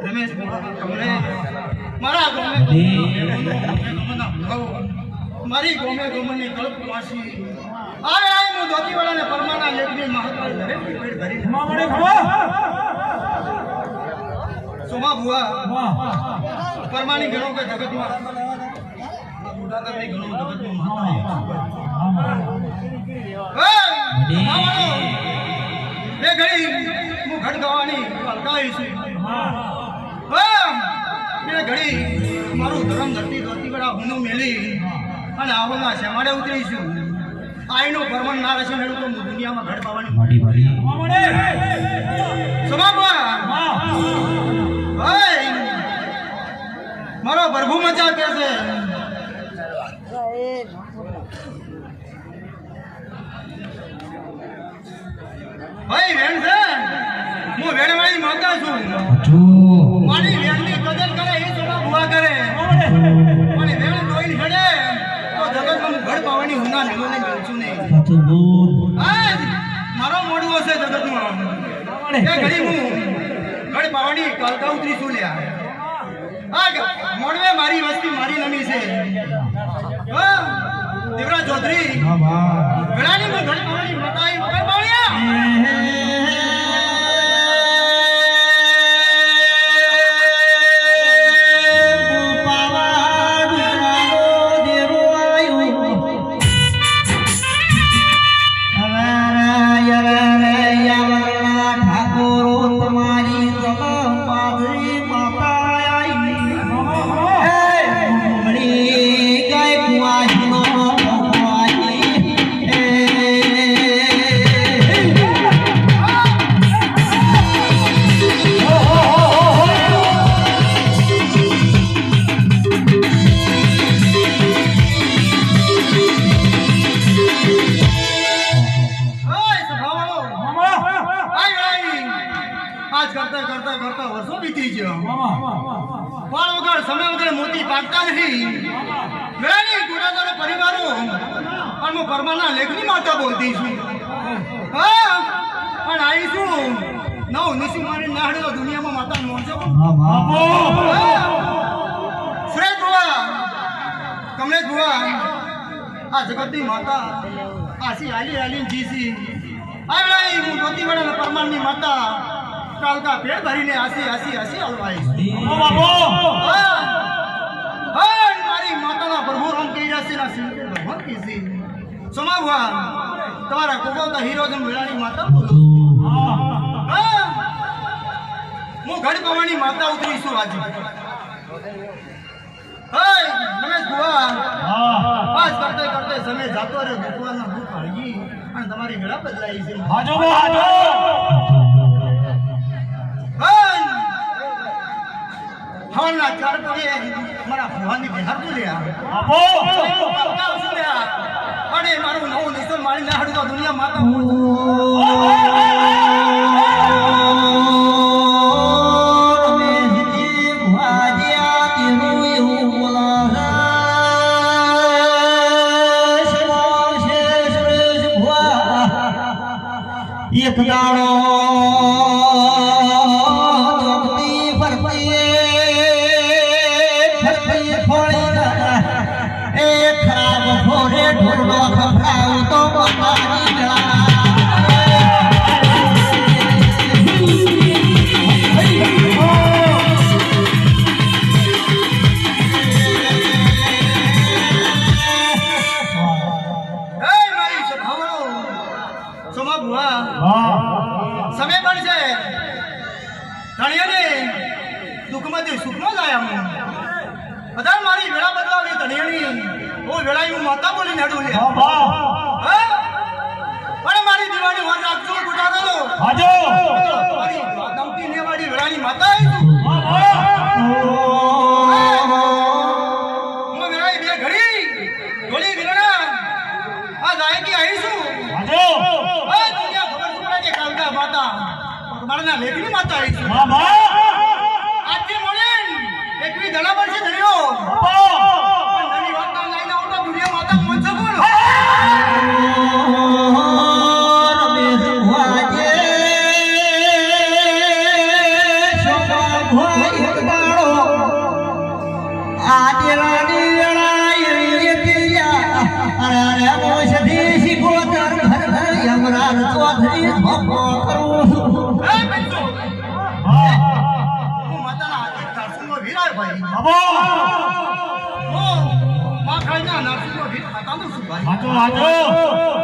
રમેશ ભુવા મારા ગમે મારી ગમે ગમની કલ્પ વાસી આય આય હું ધોતીવાળાને પરમાના લેખની પેટ ધરી સોમા ભુવા. પરમાની ગણો કે જગતમાં. બુઢા તો નહીં ગણો જગતમાં મહાકાળ બે ઘડી હું ઘટ ગવાની અલકાઈ છું હા, બે ઘડી મારું ધરમ ધરતી ધોતી બધા હુનું મેલી અને આવના શેમાડે ઉતરી ઉતરીશું? આઈનો પરમણ ના રહેશે મેળું તો હું દુનિયામાં ઘડ પાવાની સમાપવા ભાઈ! મારો પ્રભુ મજા કે છે? ભાઈ વેણ છે? હું વેણવાળી માતા છું. મારી વેણની કદર કરે. આજ મારો મોડું હશે જગતમાં એ ઘડી હું. ઘડ પાવાની કાલકા ઉતરી છું લ્યા આ મોડવે મારી વસ્તી મારી નમી છે. હા, દેવરાજ ચૌધરી. ઘણાની હું. ઘડ પાવાની મતાઈ મકર બાવળિયા ઓય કરતા કરતા કરતા વર્ષો બીતી ગયો. પાળ વગર સમય વગર મોતી પાકતા નથી પરિવારો. પણ હું પરમાના લેખની માતા બોલતી છું. હા પણ આવી છું નવ નિશી મારી નાહડેલો દુનિયામાં માતા નોંધો સુરેશ બુવા કમલેશ બુવા આ જગતની માતા આસી આલી આલી જીસી આઈ હું ધોતી વડાના પરમાણની માતા કાલકા પેટ ભરીને હસી હસી આસી હલવાઈ. બાબો! હા, મારી માતાના પ્રભુ રામ કહી રહ્યા છે ના સિંહ ભગવાન કીસી સમાવવા તમારા કોકોતા હીરો જમ વેળાની માતા બોલો. હા હું ઘડ પવાની માતા ઉતરી છું આજે. હાય રમેશ હા આજ કરતે કરતે સમય જાતો રે ભગવાનના હળગી અને તમારી ગળા બદલાઈ છે. હવાના ચાર પગે મારા ભવાની બિહાર તો લ્યા અને મારું નવું નિશાન મારી ના હડતો દુનિયા માતા એક દાડો ভোর প্রভাবিত মতা ધણિયાની હું માતા બોલી નડું લે હે પણ મારી દિવાળી વાત રાખજો ગુટારેલો મારી દમતી નેવાડી વેળાની માતા આવી તું હું વેળાઈ બે ઘડી ઘોડી વિરણા આ ગાયકી આવી છું. આ દુનિયા ખબર પડે કે કાલકા માતા. મારના લેખની માતા આવી છું. આજે મળે એકવી દડા પર છે ધર્યો ઓ માખણના નરસિંહનો ગીત ખાતાનું શું ભાઈ વાંચો વાંચો